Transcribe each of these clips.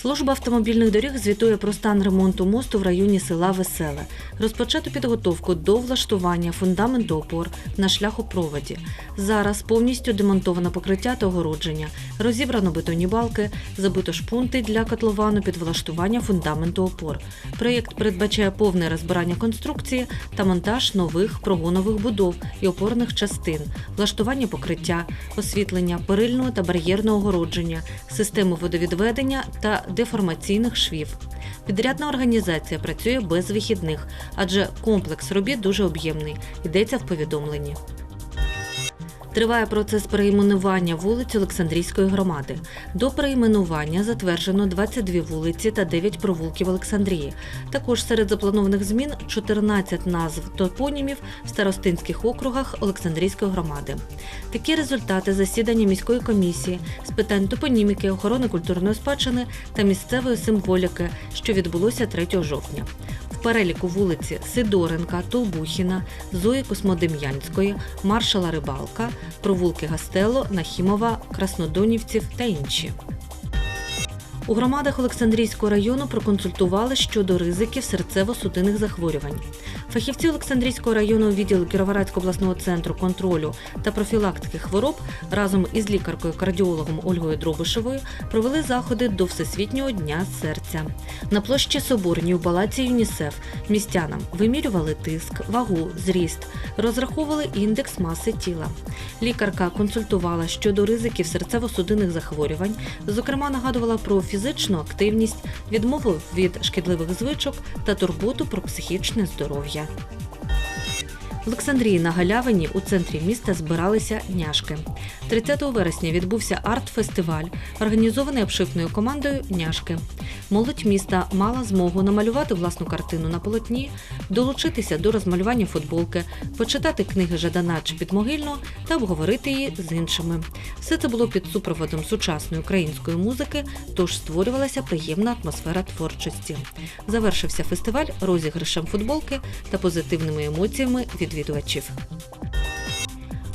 Служба автомобільних доріг звітує про стан ремонту мосту в районі села Веселе. Розпочато підготовку до влаштування фундаменту опор на шляхопроводі. Зараз повністю демонтовано покриття та огородження, розібрано бетонні балки, забито шпунти для котловану під влаштування фундаменту опор. Проєкт передбачає повне розбирання конструкції та монтаж нових прогонових будов і опорних частин, влаштування покриття, освітлення, перильного та бар'єрного огородження, системи водовідведення та деформаційних швів. Підрядна організація працює без вихідних, адже комплекс робіт дуже об'ємний. Йдеться в повідомленні. Триває процес перейменування вулиць Олександрійської громади. До перейменування затверджено 22 вулиці та 9 провулків Олександрії. Також серед запланованих змін 14 назв топонімів в старостинських округах Олександрійської громади. Такі результати засідання міської комісії з питань топоніміки, охорони культурної спадщини та місцевої символіки, що відбулося 3 жовтня. Переліку вулиці Сидоренка, Толбухіна, Зої Космодем'янської, Маршала Рибалка, провулки Гастело, Нахімова, Краснодонівців та інші. У громадах Олександрійського району проконсультували щодо ризиків серцево-судинних захворювань. Фахівці Олександрійського районного відділу Кіровоградського обласного центру контролю та профілактики хвороб разом із лікаркою-кардіологом Ольгою Дробишевою провели заходи до Всесвітнього дня серця. На площі Соборній у палаці ЮНІСЕФ містянам вимірювали тиск, вагу, зріст, розраховували індекс маси тіла. Лікарка консультувала щодо ризиків серцево-судинних захворювань, зокрема нагадувала про фізичну активність, відмову від шкідливих звичок та турботу про психічне здоров'я. В Олександрії на Галявині у центрі міста збиралися няшки. 30 вересня відбувся арт-фестиваль, організований обшивною командою Няшки. Молодь міста мала змогу намалювати власну картину на полотні, долучитися до розмалювання футболки, почитати книги Жадана чи Підмогильного та обговорити її з іншими. Все це було під супроводом сучасної української музики, тож створювалася приємна атмосфера творчості. Завершився фестиваль розіграшем футболки та позитивними емоціями відвідувачів.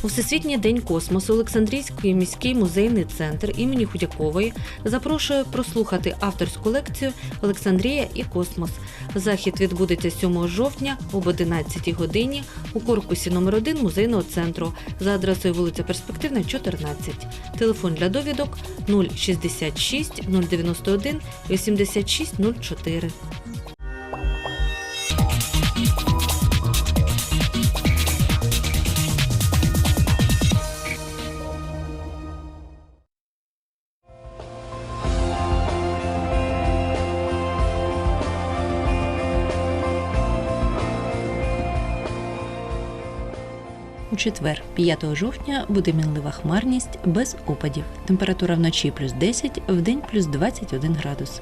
У Всесвітній день космосу Олександрійський міський музейний центр імені Худякової запрошує прослухати авторську лекцію Олександрія і космос. Захід відбудеться 7 жовтня об 11 годині у корпусі номер 1 музейного центру за адресою вулиця Перспективна, 14. Телефон для довідок 066 091 86 04. У четвер, 5 жовтня, буде мінлива хмарність без опадів. Температура вночі плюс 10, вдень плюс 21 градус.